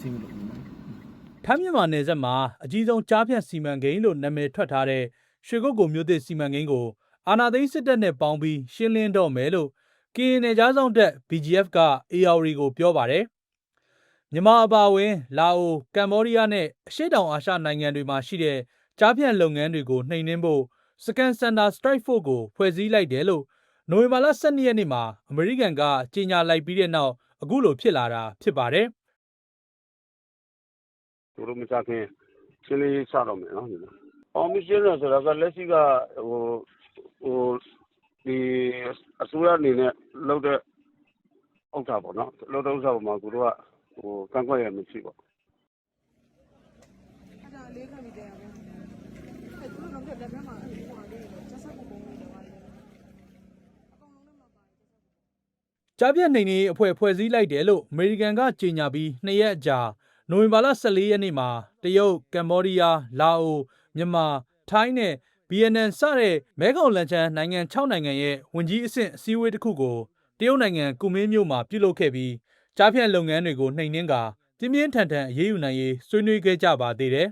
ဆေးမလို့ဘူးနော်ထိုင်းမြန်မာနယ်စပ်မှာအကြီးဆုံးကြားဖြတ်စီမံကိန်းလို့နာမည်ထွက်ထားတဲ့ရွှေကုတ်ကိုမြို့သစ်စီမံကိန်းကိုအာနာသိန်းစစ်တပ်နဲ့ပေါင်းပြီးရှင်းလင်းတော့မယ်လို့ကရင်နယ်ကြားဆောင်တပ် BGF က AR ကိုပြောပါတယ်မြန်မာအပါအဝင် လာအိုကမ်ဘောဒီးယားနဲ့အရှေ့တောင်အာရှနိုင်ငံတွေမှာရှိတဲ့ကြားဖြတ်လုပ်ငန်းတွေကိုနှိမ်နင်းဖို့ Scan Center Strike Force ကိုဖွဲ့စည်းလိုက်တယ်လို့နိုဝင်ဘာလ12ရက်နေ့မှာအမေရိကန်ကကြေညာလိုက်ပြီးတဲ့နောက်အခုလိုဖြစ်လာတာဖြစ်ပါတယ် သူတို့မကြခင်ရှင်းလင်းရေးချတော့မယ်နော်ဒီလိုအောင်မရှင်းလို့ဆိုတော့ကလက်ရှိကဟိုဟိုဒီအစိုးရအနေနဲ့ လုပ်တဲ့ဥစ္စာပေါ့နော်လုပ်တဲ့ဥစ္စာပေါ်မှာကိုတို့ကဟိုကန့်ကွက်ရမရှိပေါ့အဲ့ဒါလေးခံပြီးတယ်ရတယ်။အဲ့သူတို့တော့ပြလက်ဖက်မှာဟိုဟာလေးတော့ကျဆက်ပုံပုံလေးတော့ပါတယ်။အကုန်လုံးနဲ့မပါတယ်ကျဆက်ပုံကြားပြတ်နှိမ်နင်းရေးအဖွဲ့ ဖွဲ့စည်းလိုက်တယ်လို့ အမေရိကန်က ကြေညာပြီးနှစ်ရက်အကြာ နိုဝင်ဘာလ14ရက်နေ့မှာတရုတ်ကမ္ဘောဒီးယားလာအိုမြန်မာထိုင်းနဲ့ BNN စတဲ့မဲခေါင်လန်ချန်းနိုင်ငံ6နိုင်ငံရဲ့ဝန်ကြီးအဆင့်အစည်းအဝေးတစ်ခုကိုတရုတ်နိုင်ငံကူမင်းမြို့မှာပြုလုပ်ခဲ့ပြီးကြားဖြတ်လုပ်ငန်းတွေကိုနှိမ်နင်းကာပြင်းပြင်းထန်ထန်အရေးယူနိုင်ရေးဆွေးနွေးခဲ့ကြပါသေးတယ်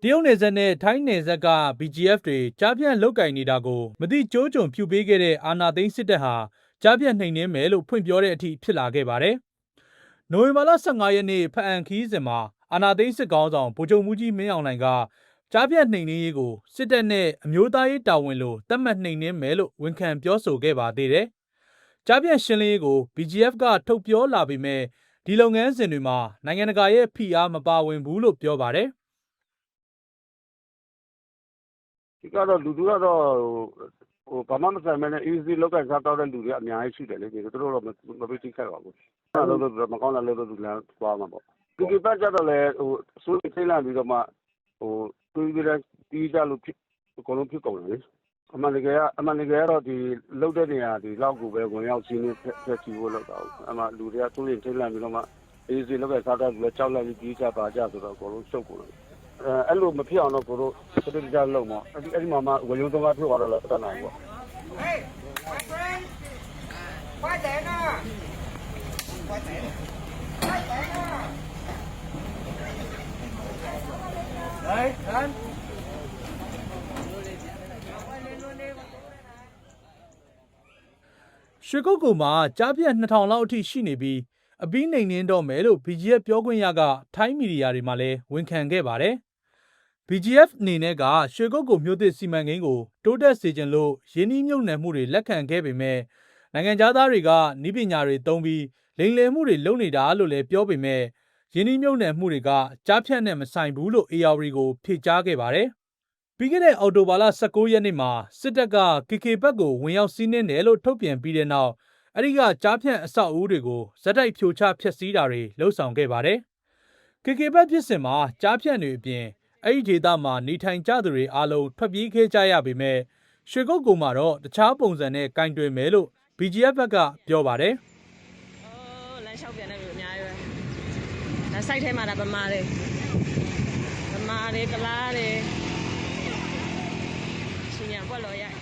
တရုတ်နယ်စပ်နဲ့ထိုင်းနယ်စပ်က BGF တွေကြားဖြတ်လုတ်ကင်နေတာကိုမတိကျိုးကြုံပြုပေးခဲ့တဲ့အာနာသိန်းစစ်တပ်ဟာကြားပြတ်နှိမ်နင်းမယ်လို့ဖွင့်ပြောတဲ့အထိဖြစ်လာခဲ့ပါတယ်။ နိုဝင်ဘာလ15ရက်နေ့ဖအံခီးစဉ်မှာအာနာသိန်းစစ်ကောင်းဆောင်ဗိုလ်ချုပ်မူကြီးမင်းအောင်လှိုင်ကကြားပြတ်နှိမ်နင်းရေးကိုစစ်တပ်နဲ့အမျိုးသားရေးတာဝန်လို့သတ်မှတ်နှိမ်နင်းမယ်လို့ဝန်ခံပြောဆိုခဲ့ပါသေးတယ်။ကြားပြတ်ရှင်းလင်းရေးကို BGF ကထုတ်ပြောလာပေမဲ့ဒီလုပ်ငန်းစဉ်တွေမှာနိုင်ငံတကာရဲ့ဖိအားမပါဝင်ဘူးလို့ပြောပါတယ်ဒီကတော့လူတွေကတော့ဟို ဘာမှမဆိုင်မဲနဲ့ easy လောက်ကစားတော့တဲ့လူတွေအများကြီးရှိတယ်လေဒီတို့တော့ မပိတ်တိခတ်ပါဘူး။အဲ့လိုလို့ မကောင်းတာလို့ လူလည်းသွားမှာပေါ့။ဒီကိစ္စကြတော့လေဟိုအစိုးရထိလာပြီးတော့မှဟိုတွေးပြီးတော့တီးကြလို့ဖြစ်အကုန်လုံးဖြစ်ကုန်တယ်လေ။အမှန်တကယ်ကအမှန်တကယ်ကတော့ဒီလုတ်တဲ့နေရာဒီလောက်ကိုပဲ ဝင်ရောက်စီးနေဖက်ချီဖို့လောက်တာ။အမှလူတွေကသူ့ရင်ထိလာပြီးတော့မှ easy လောက်ကစားတော့လည်း ကြောက်လိုက်ပြီးတီးကြပါကြဆိုတော့ အကုန်လုံးရှုပ်ကုန်တယ်။ အဲအဲ့လိုမဖြစ်အောင်တော့ကိုတို့စတိကြလုံးမအဲ့ဒီအဲ့ဒီမှာမှဝေယုံသုံးကားဖြစ်သွားတော့လည်းတတ်နိုင်ပေါ့ Hey, my friend. Quay đèn nè. Quay đèn. Quay đèn nè. Đấy, lên. ရွှေကုတ်ကူမှာကြားပြတ်2000လောက်အထိရှိနေပြီး အပြီးနှိမ်နင်းတော့မယ်လို့ BGF ပြောခွင့်ရကထိုင်းမီဒီယာတွေမှာလည်းဝန်ခံခဲ့ပါတယ်။ BGF အနေနဲ့ကရွှေကုတ်ကူမြို့သစ်စီမံကိန်းကိုတိုးတက်စေချင်လို့ရင်းနှီးမြှုပ်နှံမှုတွေလက်ခံခဲ့ပေမဲ့နိုင်ငံသားတွေကနီးပညာတွေသုံးပြီးလိမ်လည်မှုတွေလုပ်နေတာလို့လည်းပြောပေမဲ့ရင်းနှီးမြှုပ်နှံမှုတွေကကြားဖြတ်နဲ့မဆိုင်ဘူးလို့ AR ကိုဖြေကြားခဲ့ပါတယ်။ပြီးခဲ့တဲ့အော်တိုဘာလ16ရက်နေ့မှာစစ်တပ်က KK ဘက်ကိုဝင်ရောက်စီးနင်းတယ်လို့ထုတ်ပြန်ပြီးတဲ့နောက် အဲ့ဒီကကြားဖြန့်အဆောက်အဦတွေကိုဇက်တိုက်ဖြိုချဖျက်ဆီးတာတွေလှုပ်ဆောင်ခဲ့ပါတယ်။ KK ဘက်ဖြစ်စဉ်မှာကြားဖြန့်တွေအပြင်အဲ့ဒီဒေသမှာနေထိုင်ကြသူတွေအားလုံးထွက်ပြေးခဲ့ကြရပေမဲ့ရွှေကုတ်ကုံမှာတော့တခြားပုံစံနဲ့ကင်တွယ်မယ်လို့ BGF ဘက်ကပြောပါတယ်အော်လမ်းလျှောက်ပြန်တဲ့လူအများကြီးပဲဒါစိုက်ထဲမှာဒါဗမာတွေဗမာတွေကလားတွေရှင်ညာပွက်လော်ရိုက်